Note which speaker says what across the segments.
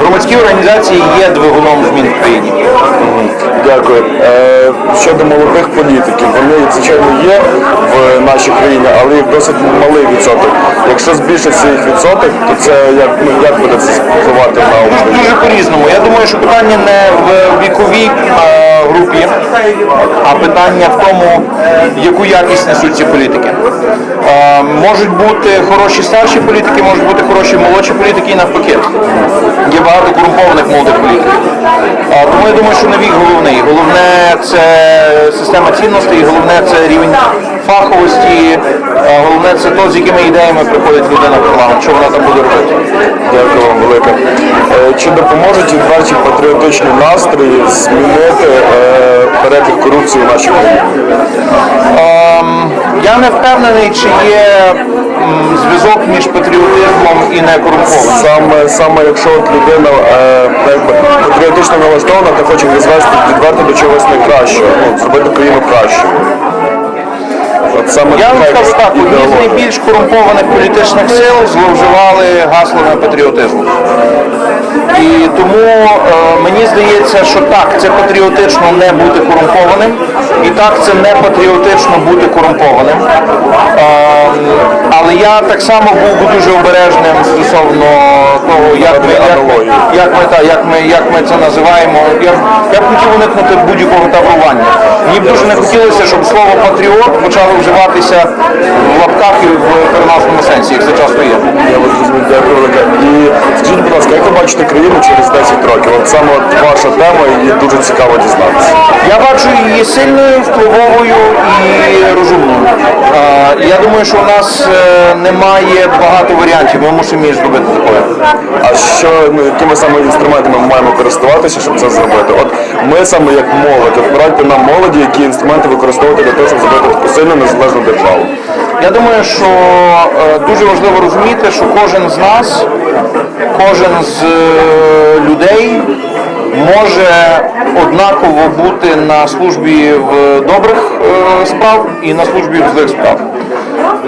Speaker 1: громадські організації є двигуном змін в країні.
Speaker 2: Дякую. Е, щодо молодих політиків, вони звичайно є в нашій країні, але їх досить малий відсоток. Якщо збільшиться їх відсоток, то це як, ну, як буде це впливати на Україну?
Speaker 1: Дуже по-різному. Я думаю, що питання не в віковій групі, а питання в тому, яку якість несуть ці політики. Можуть бути хороші старші політики, можуть бути хороші молодші політики і навпаки. Є багато корумпованих молодих політиків. Тому я думаю, що не вік головний. Головне це система цінностей, головне це рівень фаховості, головне це то, з якими ідеями приходить людина в парламент, що вона там буде робити.
Speaker 2: Дякую вам велике. Е, Чи допоможуть відверті патріотичні настрої змінити е, перебіг корупції в нашій країні?
Speaker 1: Ем, я не впевнений, чи є зв'язок між патріотизмом і некорумпованістю.
Speaker 2: Саме, саме якщо от людина е, патріотично налаштована то хоче відвести відверто до чогось найкращого, ну, зробити саме
Speaker 1: Я вам скажу так, одні з найбільш корумпованих політичних сил зловживали гаслами патріотизму. І тому е, мені здається, що так, це патріотично не бути корумпованим, і так це не патріотично бути корумпованим. Я так само був би дуже обережним стосовно того, як ми, як як ми, та, як ми, як ми це називаємо. Я, я б хотів уникнути будь-якого таврування. Мені б дуже не хотілося, щоб слово патріот почало вживатися в лапках і в переносному сенсі, як це часто є.
Speaker 2: Я вас зрозумів, дякую велике. І скажіть, будь ласка, як ви бачите країну через 10 років? От саме от ваша тема, і дуже цікаво дізнатися.
Speaker 1: Я бачу її сильною, впливовою і розумною. Я думаю, що у нас е, немає багато варіантів. Ми мусимо її зробити такою.
Speaker 2: А що ну, якими саме інструментами ми маємо користуватися, щоб це зробити? От ми саме як молодь, от порадьте нам молоді, які інструменти використовувати для того, щоб зробити таку сильну незалежну державу.
Speaker 1: Я думаю, що е, дуже важливо розуміти, що кожен з нас, кожен з е, людей може однаково бути на службі в добрих е, справ і на службі в злих справ.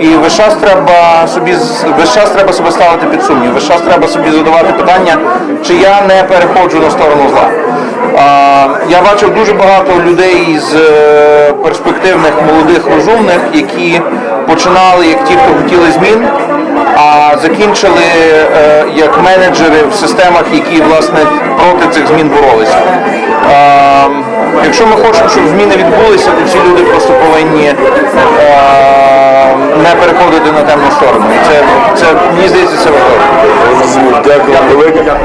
Speaker 1: І весь час треба собі весь час треба себе ставити під сумнів. Весь час треба собі задавати питання, чи я не переходжу на сторону зла. Я бачив дуже багато людей з е, перспективних молодих розумних, які починали як ті, хто хотіли змін, а закінчили е, як менеджери в системах, які власне проти цих змін боролися. Якщо ми хочемо, щоб зміни відбулися, то ці люди просто повинні е, переходити на темну сторону. І це, це мені здається, це важливо.
Speaker 2: Дякую велике.